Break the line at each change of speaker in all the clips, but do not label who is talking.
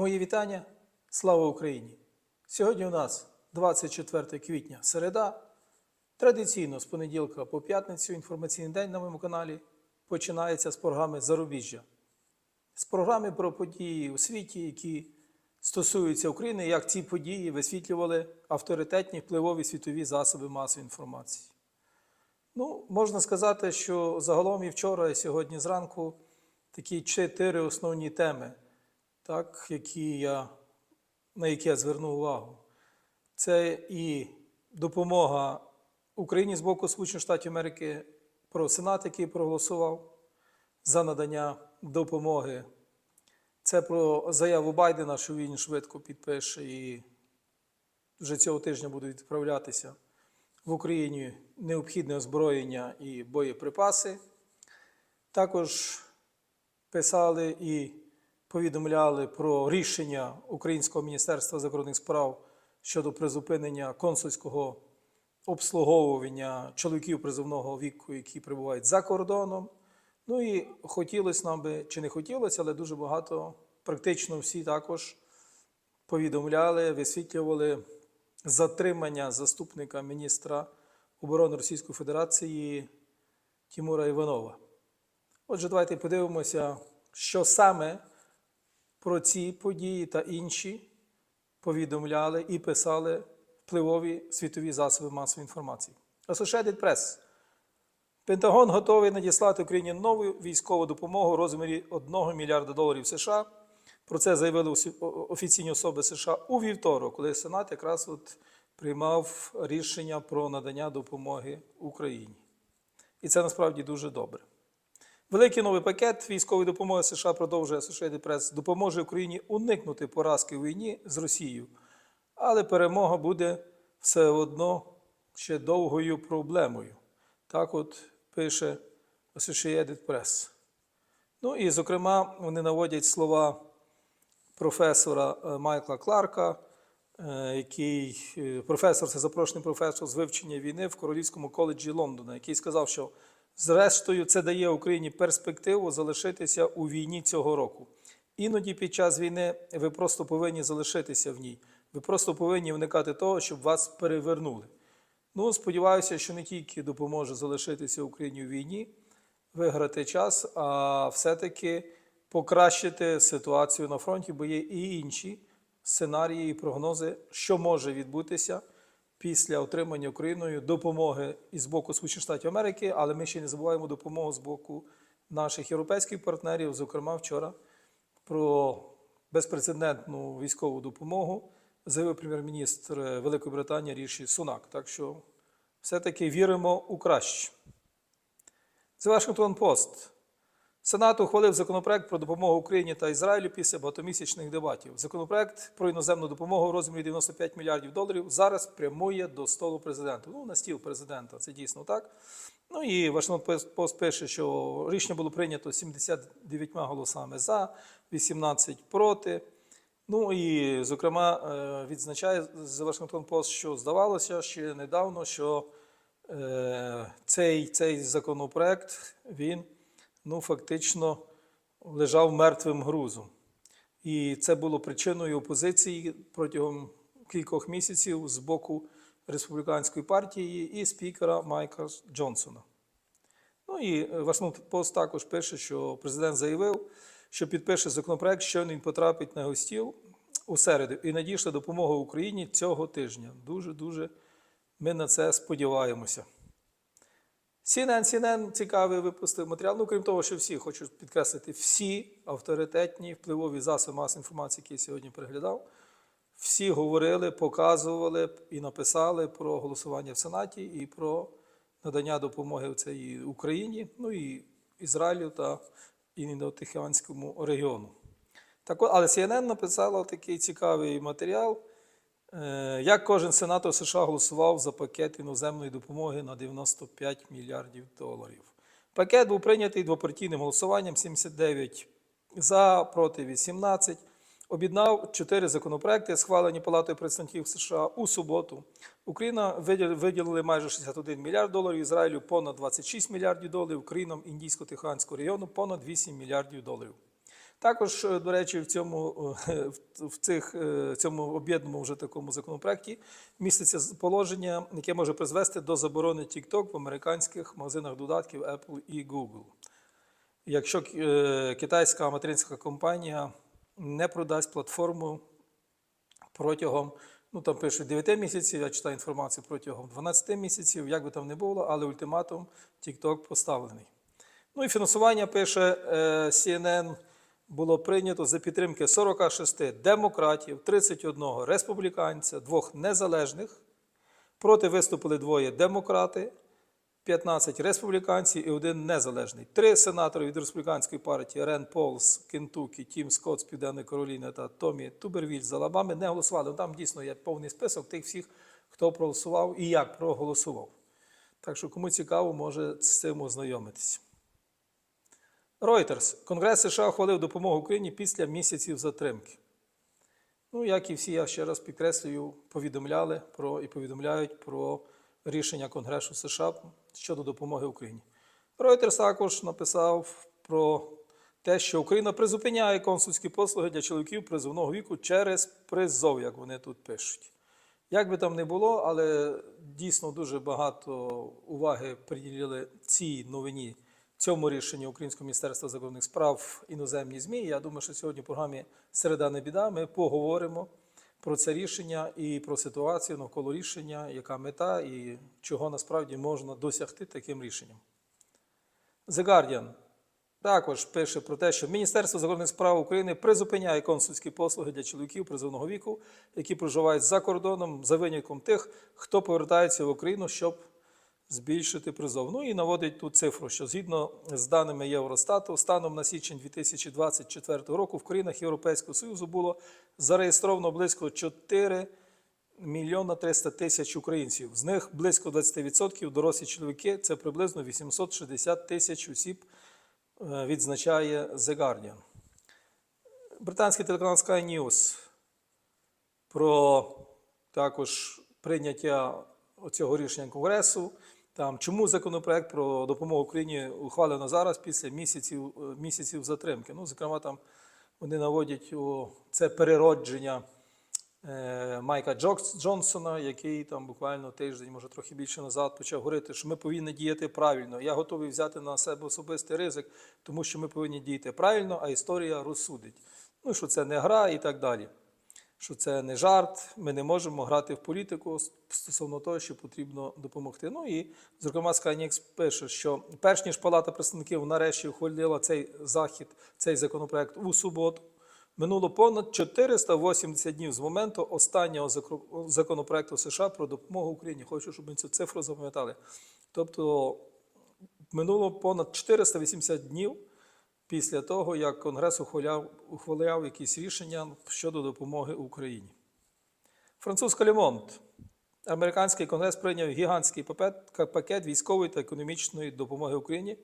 Мої вітання. Слава Україні! Сьогодні у нас 24 квітня, середа. Традиційно з понеділка по п'ятницю інформаційний день на моєму каналі починається з програми Зарубіжжя. З програми про події у світі, які стосуються України, як ці події висвітлювали авторитетні впливові світові засоби масової інформації. Ну, можна сказати, що загалом і вчора, і сьогодні зранку такі чотири основні теми, так, які я, на які я звернув увагу. Це і допомога Україні з боку Сполучених Штатів Америки про Сенат, який проголосував за надання допомоги. Це про заяву Байдена, що він швидко підпише і вже цього тижня будуть відправлятися в Україні необхідне озброєння і боєприпаси. Також писали і повідомляли про рішення Українського міністерства закордонних справ щодо призупинення консульського обслуговування чоловіків призовного віку, які перебувають за кордоном. Ну і хотілося нам би, чи не хотілося, але дуже багато, практично всі також повідомляли, висвітлювали затримання заступника міністра оборони Російської Федерації Тимура Іванова. Отже, давайте подивимося, що саме про ці події та інші повідомляли і писали впливові світові засоби масової інформації. Associated Press. Пентагон готовий надіслати Україні нову військову допомогу у розмірі 1 мільярда доларів США. Про це заявили офіційні особи США у вівторок, коли Сенат якраз от приймав рішення про надання допомоги Україні. І це насправді дуже добре. Великий новий пакет військової допомоги США продовжує Associated Press, допоможе Україні уникнути поразки у війні з Росією. Але перемога буде все одно ще довгою проблемою. Так от пише Associated Press. Ну і, зокрема, вони наводять слова професора е, Майкла Кларка, е, який е, професор, це запрошений професор з вивчення війни в Королівському коледжі Лондона, який сказав, що зрештою це дає Україні перспективу залишитися у війні цього року. Іноді під час війни ви просто повинні залишитися в ній. Ви просто повинні уникати того, щоб вас перевернули. Ну, сподіваюся, що не тільки допоможе залишитися Україні у війні, виграти час, а все-таки покращити ситуацію на фронті, бо є і інші сценарії і прогнози, що може відбутися після отримання Україною допомоги із боку Сполучених Штатів Америки, але ми ще не забуваємо допомогу з боку наших європейських партнерів. Зокрема, вчора про безпрецедентну військову допомогу заявив прем'єр-міністр Великої Британії Ріші Сунак. Так що все-таки віримо у краще. З Вашингтон Пост. Сенат ухвалив законопроект про допомогу Україні та Ізраїлю після багатомісячних дебатів. Законопроект про іноземну допомогу в розмірі 95 мільярдів доларів зараз прямує до столу президента. Ну, на стіл президента, це дійсно так. Ну і Вашингтон Пост пише, що рішення було прийнято 79 голосами за, 18 проти. Ну і, зокрема, е, відзначає з Вашингтон Пост, що здавалося ще недавно, що е, цей, цей законопроект він ну, фактично лежав мертвим грузом. І це було причиною опозиції протягом кількох місяців з боку республіканської партії і спікера Майка Джонсона. Ну і Вашингтон Пост також пише, що президент заявив, що підпише законопроект, що він потрапить на його стіл у середу і надійшли допомогу Україні цього тижня. Дуже дуже ми на це сподіваємося. CNN, CNN цікавий випустив матеріал. Ну, крім того, що всі хочу підкреслити, всі авторитетні впливові засоби масової інформації, які я сьогодні переглядав, всі говорили, показували і написали про голосування в Сенаті і про надання допомоги в цій Україні, ну і Ізраїлю та Індотихіанському регіону. Так, от, але CNN написала такий цікавий матеріал, як кожен сенатор США голосував за пакет іноземної допомоги на 95 мільярдів доларів. Пакет був прийнятий двопартійним голосуванням 79 за, проти 18. Об'єднав чотири законопроекти, схвалені Палатою представників США у суботу. Україна виділ- виділили майже 61 мільярд доларів, Ізраїлю понад 26 мільярдів доларів, Українам Індійсько-Тихоанського регіону понад 8 мільярдів доларів. Також, е, до речі, в цьому, е, в- в цих, е, цьому об'єднаному вже такому законопроекті міститься положення, яке може призвести до заборони TikTok в американських магазинах додатків Apple і Google. Якщо китайська материнська компанія не продасть платформу протягом, ну там пишуть 9 місяців, я читаю інформацію протягом 12 місяців, як би там не було, але ультиматум TikTok поставлений. Ну і фінансування пише CNN було прийнято за підтримки 46 демократів, 31 республіканця, двох незалежних. Проти виступили двоє демократи, 15 республіканців і один незалежний. Три сенатори від республіканської партії Рен Пол з Кентукі, Тім Скотт з Південної Кароліни та Томі Тубервіль з Алабами не голосували. Там дійсно є повний список тих всіх, хто проголосував і як проголосував. Так що, кому цікаво, може з цим ознайомитись. Reuters. Конгрес США ухвалив допомогу Україні після місяців затримки. Ну, як і всі, я ще раз підкреслюю, повідомляли про і повідомляють про рішення Конгресу США щодо допомоги Україні. Reuters також написав про те, що Україна призупиняє консульські послуги для чоловіків призовного віку через призов, як вони тут пишуть. Як би там не було, але дійсно дуже багато уваги приділили цій новині, цьому рішенню Українського міністерства закордонних справ іноземні ЗМІ. Я думаю, що сьогодні в програмі Середа не біда ми поговоримо про це рішення і про ситуацію навколо рішення, яка мета і чого насправді можна досягти таким рішенням. The Guardian також пише про те, що Міністерство закордонних справ України призупиняє консульські послуги для чоловіків призовного віку, які проживають за кордоном, за винятком тих, хто повертається в Україну, щоб збільшити призов. Ну і наводить тут цифру, що згідно з даними Євростату, станом на січень 2024 року в країнах Європейського Союзу було зареєстровано близько 4 мільйона 300 тисяч українців. З них близько 20% дорослі чоловіки, це приблизно 860 тисяч осіб, е, відзначає The Guardian. Британський телеканал Sky News про також прийняття цього рішення Конгресу. Там, чому законопроект про допомогу Україні ухвалено зараз після місяців, е, місяців затримки? Ну, зокрема, там вони наводять о, це переродження е, Майка Джонсона, який там буквально тиждень, може трохи більше назад, почав говорити, що ми повинні діяти правильно. Я готовий взяти на себе особистий ризик, тому що ми повинні діяти правильно, а історія розсудить. Ну, що це не гра і так далі. Що це не жарт, ми не можемо грати в політику стосовно того, що потрібно допомогти. Ну і, зокрема, Скайнікс пише, що перш ніж Палата представників нарешті ухвалила цей захід, цей законопроект у суботу, минуло понад 480 днів з моменту останнього законопроекту США про допомогу Україні. Хочу, щоб ми цю цифру запам'ятали. Тобто минуло понад 480 днів після того, як Конгрес ухваляв, ухваляв якісь рішення щодо допомоги Україні. Французька Лемонт. Американський конгрес прийняв гігантський пакет, військової та економічної допомоги Україні.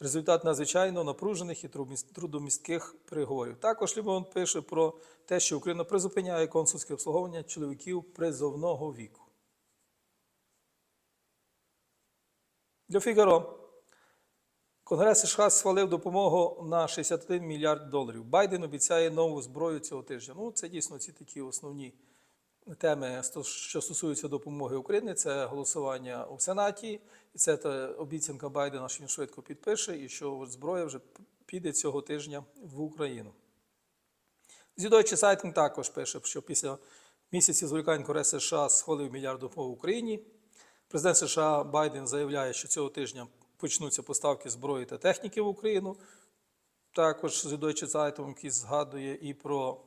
Результат надзвичайно напружених і трудомістких переговорів. Також Лемонт пише про те, що Україна призупиняє консульське обслуговування чоловіків призовного віку. Для Фігаро. Конгрес США схвалив допомогу на 61 мільярд доларів. Байден обіцяє нову зброю цього тижня. Ну, це дійсно ці такі основні теми, що стосуються допомоги Україні. Це голосування у Сенаті, і це та обіцянка Байдена, що він швидко підпише, і що зброя вже піде цього тижня в Україну. Зідойчий Сайтинг також пише, що після місяців зволікань Конгрес США схвалив мільярд допомоги Україні. Президент США Байден заявляє, що цього тижня почнуться поставки зброї та техніки в Україну. Також Зідойчий Zeitung, який згадує і про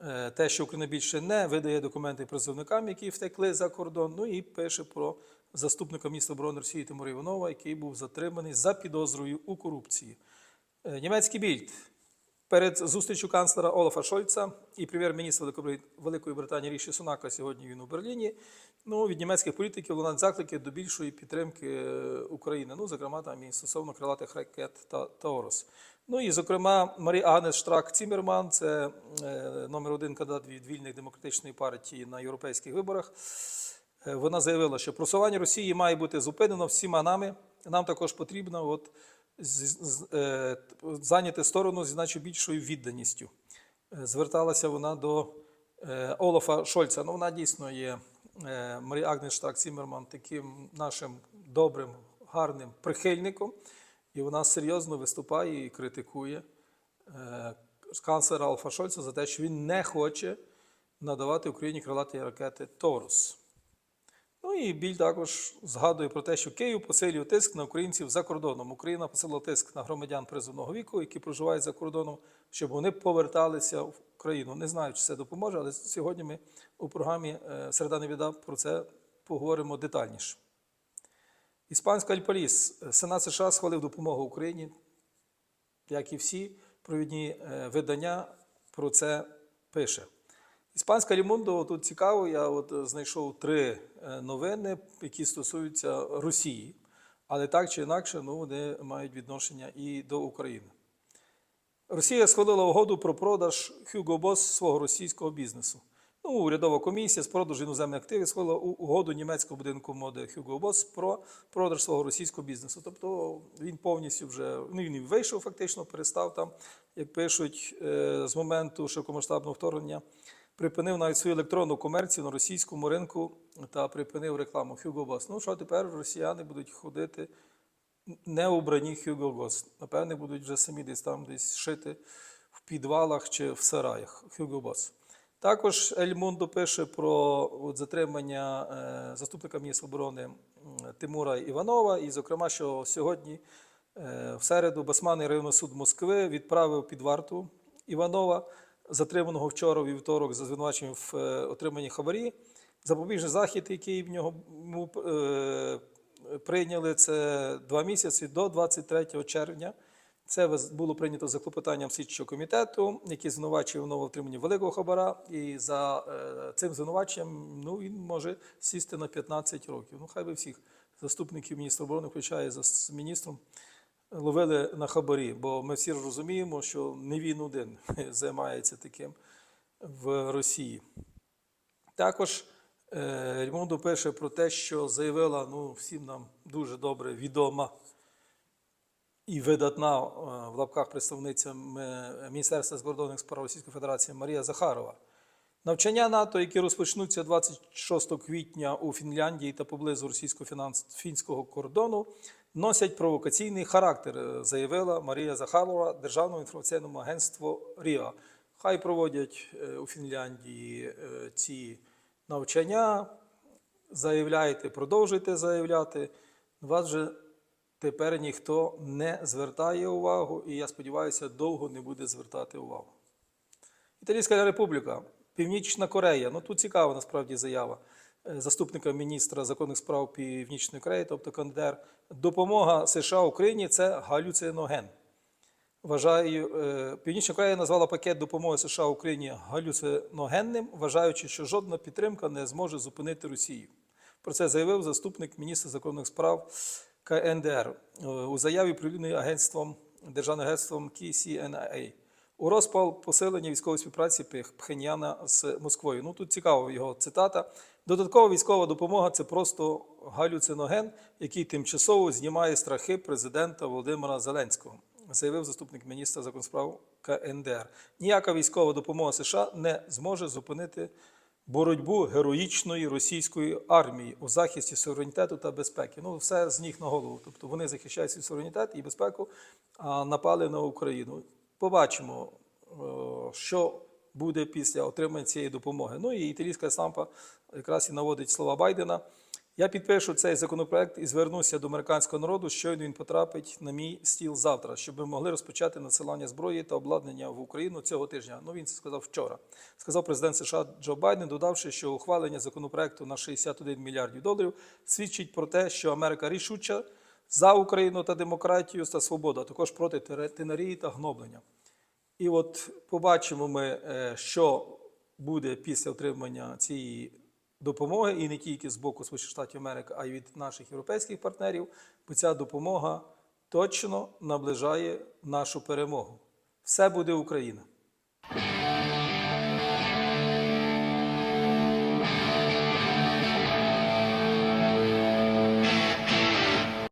е, те, що Україна більше не видає документи призовникам, які втекли за кордон. Ну і пише про заступника міністра оборони Росії Тимура Іванова, який був затриманий за підозрою у корупції. Е, Німецький більд. Перед зустрічю канцлера Олафа Шольца і прем'єр-міністра Великої Британії Ріші Сунака сьогодні він у Берліні. Ну, від німецьких політиків лунають заклики до більшої підтримки е, України. Ну, зокрема, там і стосовно крилатих ракет та Таурус. Ну і, зокрема, Марі Агнес Штрак Цімерман, це е, номер один кандидат від вільних демократичної партії на європейських виборах. Е, Вона заявила, що просування Росії має бути зупинено всіма нами. Нам також потрібно от, зайняти сторону зі значно більшою відданістю. Е, Зверталася вона до е, Олафа Шольца. Ну, вона дійсно є е, Марія Агнес Штак Цімерман таким нашим добрим, гарним прихильником, і вона серйозно виступає і критикує е, канцлера Олафа Шольца за те, що він не хоче надавати Україні крилаті ракети Торус. Ну і біль також згадує про те, що Київ посилює тиск на українців за кордоном. Україна посилила тиск на громадян призовного віку, які проживають за кордоном, щоб вони поверталися в Україну. Не знаю, чи це допоможе, але сьогодні ми у програмі е, Середа не біда про це поговоримо детальніше. Іспанська Альпаріс. Сенат США схвалив допомогу Україні, як і всі провідні е, видання про це пише. Іспанська Лімундо тут цікаво. Я от е, знайшов три е, новини, які стосуються Росії, але так чи інакше, ну, вони мають відношення і до України. Росія схвалила угоду про продаж Hugo Boss свого російського бізнесу. Ну, урядова комісія з продажу іноземних активів схвалила угоду німецького будинку моди Hugo Boss про продаж свого російського бізнесу. Тобто він повністю вже ну, він вийшов фактично, перестав там, як пишуть, е, з моменту широкомасштабного вторгнення, припинив навіть свою електронну комерцію на російському ринку та припинив рекламу Hugo Boss. Ну що тепер росіяни будуть ходити не убрані Hugo Boss. Напевне, будуть вже самі десь там десь шити в підвалах чи в сараях Hugo Boss. Також Ель Мундо пише про от, затримання е, заступника міністра оборони Тимура Іванова, і, зокрема, що сьогодні, е, в середу, Басманний районний суд Москви відправив під варту Іванова, затриманого вчора у вівторок за звинуваченням в е, отриманні хабарі. Запобіжний захід, який в нього е, прийняли це два місяці до 23 червня. Це було прийнято за клопотанням слідчого комітету, який звинувачує в отриманні великого хабара. І за е, цим звинуваченням ну, він може сісти на 15 років. Ну, хай би всіх заступників міністра оборони, включає за міністром, ловили на хабарі, бо ми всі розуміємо, що не він один займається таким в Росії. Також е, Рімонду пише про те, що заявила ну, всім нам дуже добре відома і видатна е, в лапках представниця Міністерства закордонних справ Російської Федерації Марія Захарова. Навчання НАТО, які розпочнуться 26 квітня у Фінляндії та поблизу російсько-фінського кордону, носять провокаційний характер, е, заявила Марія Захарова Державному інформаційному агентству РІА. Хай проводять е, у Фінляндії е, ці навчання, заявляйте, продовжуйте заявляти. Вас же тепер ніхто не звертає увагу, і я сподіваюся, довго не буде звертати увагу. Італійська республіка, Північна Корея. Ну тут цікава насправді заява е, заступника міністра законних справ Північної Кореї, тобто Кандер. Допомога США Україні це галюциноген. Вважаю, е, Північна Корея назвала пакет допомоги США Україні галюциногенним, вважаючи, що жодна підтримка не зможе зупинити Росію. Про це заявив заступник міністра закордонних справ КНДР е, у заяві управлінної агентством Державним агентством KCNA. У розпал посилення військової співпраці Пх- Пхеньяна з Москвою. Ну тут цікава його цитата. Додаткова військова допомога це просто галюциноген, який тимчасово знімає страхи президента Володимира Зеленського, заявив заступник міністра закордонних справ КНДР. Ніяка військова допомога США не зможе зупинити боротьбу героїчної російської армії у захисті суверенітету та безпеки. Ну, все з ніг на голову. Тобто вони захищають свій суверенітет і безпеку, а напали на Україну. Побачимо, е, що буде після отримання цієї допомоги. Ну і італійська стампа якраз і наводить слова Байдена. Я підпишу цей законопроект і звернуся до американського народу, щойно він потрапить на мій стіл завтра, щоб ми могли розпочати надсилання зброї та обладнання в Україну цього тижня. Ну він це сказав вчора. Сказав президент США Джо Байден, додавши, що ухвалення законопроекту на 61 мільярдів доларів свідчить про те, що Америка рішуча за Україну та демократію та свободу, а також проти тиранії та гноблення. І от побачимо ми, е, що буде після отримання цієї допомоги, і не тільки з боку Сполучених Штатів Америки, а й від наших європейських партнерів, бо ця допомога точно наближає нашу перемогу. Все буде Україна!